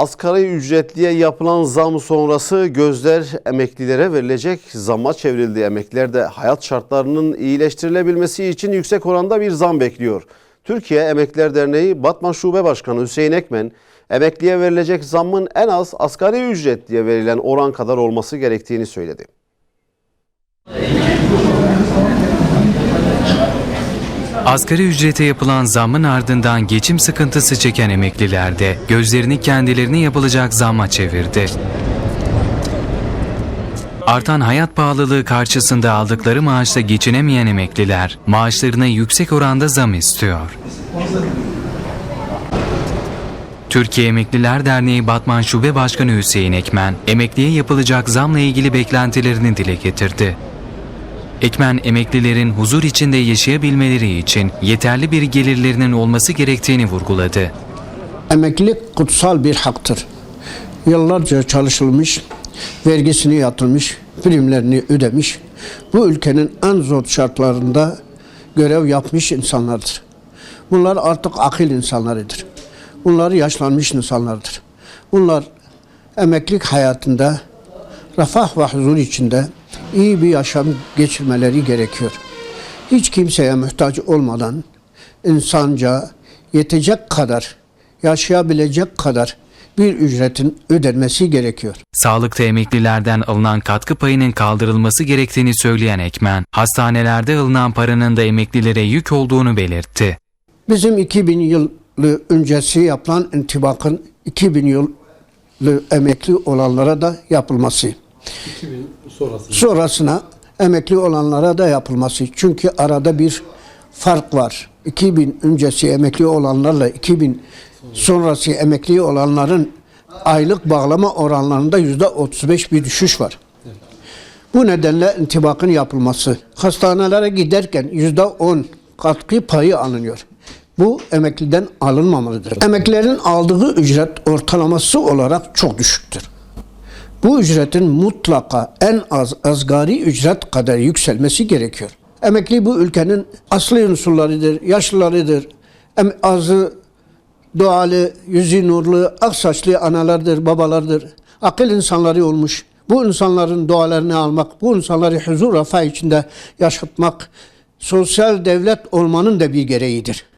Asgari ücretliye yapılan zam sonrası gözler emeklilere verilecek zamma çevrildi. Emekliler de hayat şartlarının iyileştirilebilmesi için yüksek oranda bir zam bekliyor. Türkiye Emekliler Derneği Batman Şube Başkanı Hüseyin Ekmen, emekliye verilecek zammın en az asgari ücretliye verilen oran kadar olması gerektiğini söyledi. Asgari ücrete yapılan zammın ardından geçim sıkıntısı çeken emekliler de gözlerini kendilerine yapılacak zamma çevirdi. Artan hayat pahalılığı karşısında aldıkları maaşla geçinemeyen emekliler maaşlarına yüksek oranda zam istiyor. Türkiye Emekliler Derneği Batman Şube Başkanı Hüseyin Ekmen, emekliye yapılacak zamla ilgili beklentilerini dile getirdi. Ekmen emeklilerin huzur içinde yaşayabilmeleri için yeterli bir gelirlerinin olması gerektiğini vurguladı. Emeklilik kutsal bir haktır. Yıllarca çalışılmış, vergisini yatırmış, primlerini ödemiş, bu ülkenin en zor şartlarında görev yapmış insanlardır. Bunlar artık akıl insanlarıdır. Bunlar yaşlanmış insanlardır. Bunlar emeklilik hayatında refah ve huzur içinde iyi bir yaşam geçirmeleri gerekiyor. Hiç kimseye muhtaç olmadan insanca yetecek kadar, yaşayabilecek kadar bir ücretin ödenmesi gerekiyor. Sağlıkta emeklilerden alınan katkı payının kaldırılması gerektiğini söyleyen Ekmen, hastanelerde alınan paranın da emeklilere yük olduğunu belirtti. Bizim 2000 yılı öncesi yapılan intibakın 2000 yılı emekli olanlara da yapılması. Sonrasına emekli olanlara da yapılması. Çünkü arada bir fark var. 2000 öncesi emekli olanlarla 2000 sonrası emekli olanların aylık bağlama oranlarında yüzde 35 bir düşüş var. Bu nedenle intibakın yapılması. Hastanelere giderken yüzde 10 katkı payı alınıyor. Bu emekliden alınmamalıdır. Emeklilerin aldığı ücret ortalaması olarak çok düşüktür. Bu ücretin mutlaka en az asgari ücret kadar yükselmesi gerekiyor. Emekli bu ülkenin asli unsurlarıdır, yaşlılarıdır. Em azı, doğalı, yüzü nurlu, aksaçlı analardır, babalardır. Akıl insanları olmuş. Bu insanların dualarını almak, bu insanları huzur refah içinde yaşatmak, sosyal devlet olmanın da bir gereğidir.